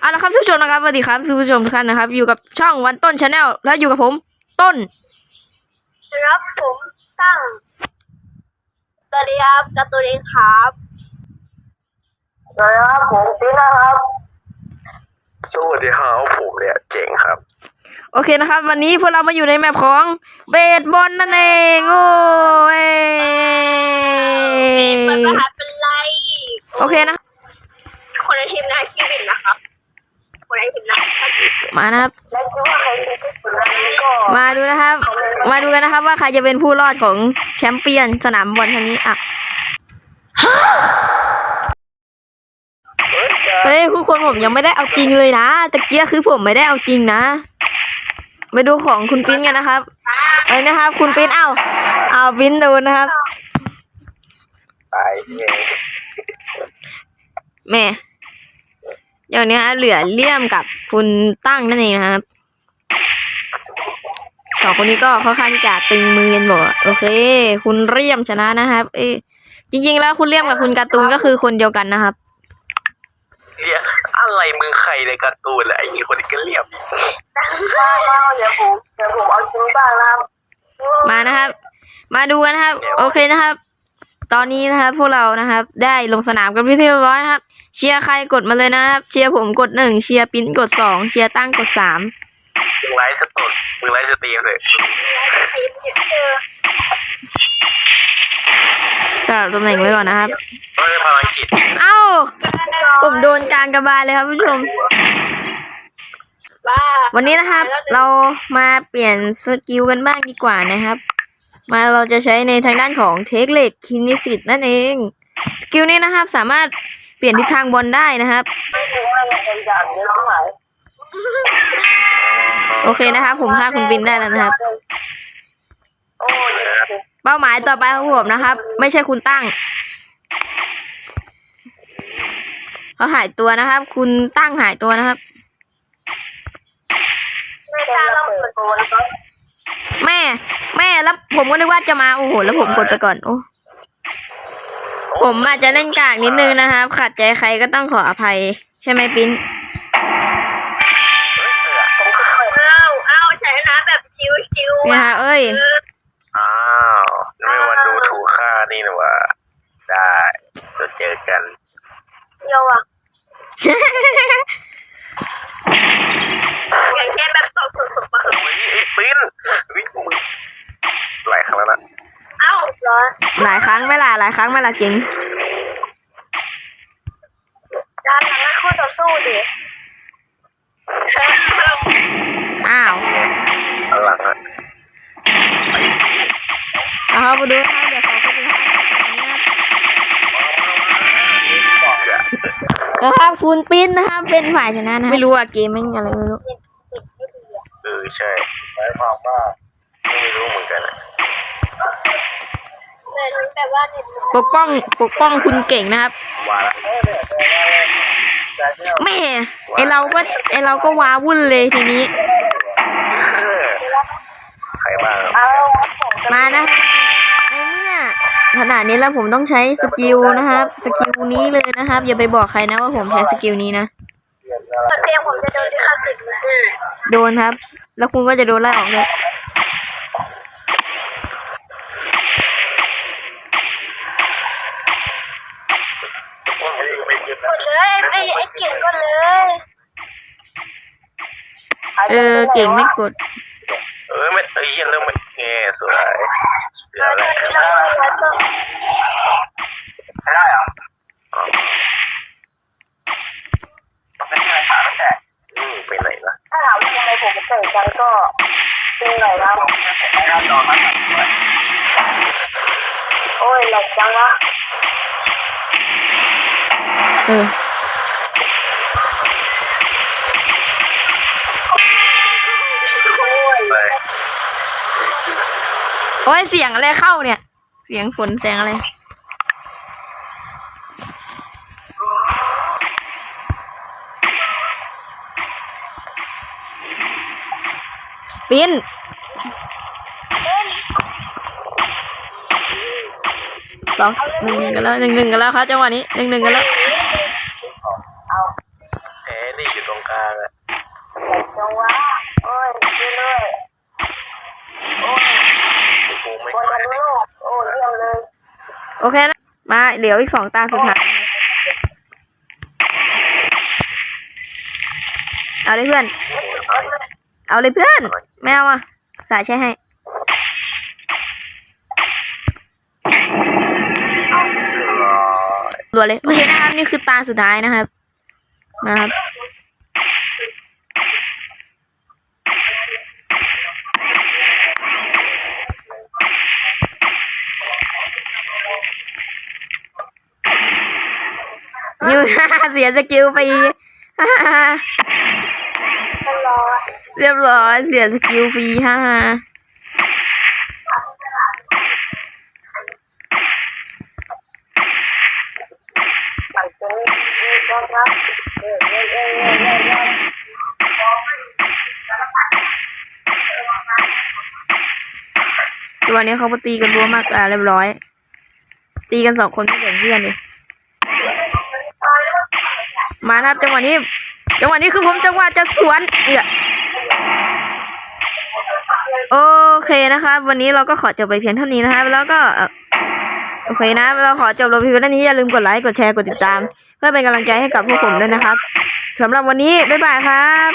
เอาละครับท่านผู้ชมนะครับสวัสดีครับท่านผู้ชมทุกท่านนะครับ อยู่กับช่องวันต้นชาแนลและอยู่กับผม ต้นครับผมตั้งสวัสดีครับการ์ตูนเองครับสวัสดีครับผมปีนะครับสวัสดีครับผมเนี่ยเจ๋งครับ โอเคนะครับ วันนี้พวกเรามาอยู่ในแมปของเบสบอลนั่นเองโอ้ยมันประหารเป็นไรโอเคนะ คนในทีมงานคิวินนะครับ คนในที มงานคิวินมานะครับและคิดว่าใครเป็นที่สุดแล้วก็มาดูนะครับ มาดูกันนะครับ ว่าใครจะเป็นผู้รอดของแชมเปี้ยนสนามบอลครั้งนี้อะเฮ้ยจะเฮ้ยทุกคนผมยังไม่ได้เอาจริงเลยนะตะเกียคือผมไม่ได้เอาจริงนะไปดูของคุณปิ้นกันนะครับเอ้ยนะครับ คุณปิ้นเอ้าเอาปิ้นโดนนะครับตายเนี่ยแหม่ เดี๋ยวนี้ฮะเหลือเลี่ยมกับคุณตั้งนั่นเองนะครับสองคนนี้ก็ค่อนข้างที่จะตึงมือกันหมดโอเค คุณเลี่ยมชนะนะครับ เอ้ยจริง ๆ แล้วคุณเลี่ยมกับคุณการ์ตูนก็คือคนเดียวกันนะครับเรียกอะไรมึงใครในการ์ตูนเลยไอ้นี่คนนี้ก็เรียบอีกว่าว่าเดี๋ยวผมเดี๋ยวผมเอาจริงบ้างนะครับมานะครับ มาดูกันนะครับ โอเคนะครับ ตอนนี้นะครับพวกเรานะครับ ได้ลงสนามกันไปที่เรียบร้อยนะครับ เชียร์ใครกดมาเลยนะครับ เชียร์ผมกดหนึ่งเชียร์ปิ้นกดสองเชียร์ตั้งกดสามมึงไลฟ์สดมึงไลฟ์สตรีมเลยทีมเจอสลับตำแหน่งไว้ก่อนนะครับเฮ้ยพลังจิตเอ้าผมโดนกลางกระบาลเลยครับผู้ชมว่าวันนี้นะครับ เรามาเปลี่ยนสกิลกันบ้างดีกว่านะครับ มาเราจะใช้ในทางด้านของเทคเล็กคินิสิตนั่นเอง สกิลนี้นะครับสามารถ เปลี่ยนทิศทางบอลได้นะครับไม่รู้ว่ามันเป็นอย่างนี้ทั้งหลายโอเคนะครับ ผมฆ่าคุณบินได้แล้วนะครับโอ้ยเป้าหมายต่อไปของผมนะครับ ไม่ใช่คุณตั้ง เขาหายตัวนะครับ คุณตั้งหายตัวนะครับไม่ได้เราเปิดโตแล้วก็แม่ แม่แล้วผมก็นึกว่าจะมาโอ้โหแล้วผมกดไปก่อนโอ้ ผมอาจจะเล่นกากนิดนึงนะครับ ขัดใจใครก็ต้องขออภัย ใช่ไหมปิ้นเอ้าเอ้าชนะแบบชิวๆเนี่ยฮะเอ้ย อ้าวไม่วันดูถูกค่านี่นะวะได้จะเจอกัน เดียวอะอย่างเช่นแบบตกตกตกมา อุ้ยไอ้ปิ้นวิ่งมึงหลายครั้งแล้วนะ เอ้าเหรอหลายครั้งไหม่ล่ะหลายครั้งไหม่ล่ะเก่งด้านหลังให้คู่ต่อสู้ดิอ้าวข้างหลังอะเอาครับมาดูนะครับเดี๋ยวสองคนสุดท้ายนะครับนะครับคุณปิ้นนะครับ เป็นฝ่ายชนะนะไม่รู้อะเกมไม่อะไรไม่รู้ เออใช่หมายความว่าไม่รู้เหมือนกันอะ เหมือนแบบว่าเน็ตปกป้องปกป้องคุณเก่งนะครับ ว่าละแม่ไอเราก็ไอเราก็ว้าวุ่นเลยทีนี้ เออใครบ้างอะเอาผมมานะในเมื่อขนาดนี้แล้วผมต้องใช้สกิลนะครับ สกิลนี้เลยนะครับ อย่าไปบอกใครนะว่าผมใช้สกิลนี้นะส่วนเพลงผมจะโดนลิขสิทธิ์นะ โดนครับ แล้วคุณก็จะโดนไล่ออกเลย กดเลยไอ้ไอ้เก่งก็เลย เออเก่งไม่กด เออไม่เอ้ยเริ่มไม่แง่สวยเดี๋ยวแหละเราเราต้องไม่ได้เหรออ๋อไม่ใช่ขาไม่แตกอืมไปไหนล่ะถ้าถามว่าทำไมผมเก่งจังก็เป็นไรครับไม่ได้นอนมาสั่งไว้โอ้ยแหลกจังนะเออ โอ้ยเสียงอะไรเข้าเนี่ย เสียงฝนเสียงอะไร ปินสองหนึ่งหนึ่งกันแล้วหนึ่งหนึ่งกันแล้วครับจังหวะนี้หนึ่งหนึ่งกันแล้ว แผลนี่ ดิอยู่ตรงกลางอะ จังหวะโอ้ยเรื่อยๆโอ้ย กูไม่ บอลทะลุโลกโอ้ยเยี่ยมเลย โอเคนะ มาเหลืออีกสองตาสุดท้ายเอาเลยเพื่อน เอาเลยเพื่อนไม่เอาอะ สายใช้ให้เรียบร้อยรัวเลย โอเคนะครับ นี่คือตาสุดท้ายนะครับ นะครับยู เสียสกิลไปเรียบร้อยเสียสกิลฟรีฮ่าฝั่งตรงนี้มีกองทัพเออเออเออเออเออเออตัวนี้เขาไปตีกันรัวมากอะเรียบร้อย ตีกันสองคนไม่แบ่งเพื่อนเลย มานะครับจังหวะนี้ จังหวะนี้คือผมจังหวะจะสวนเนี่ยโอเคนะครับ วันนี้เราก็ขอจบไปเพียงเท่านี้นะครับแล้วก็โอเคนะ เราขอจบลงเพียงเท่านี้อย่าลืมกดไลค์กดแชร์กดติดตาม เพื่อเป็นกำลังใจให้กับพวกผมด้วยนะครับสำหรับวันนี้บ๊ายบายครับ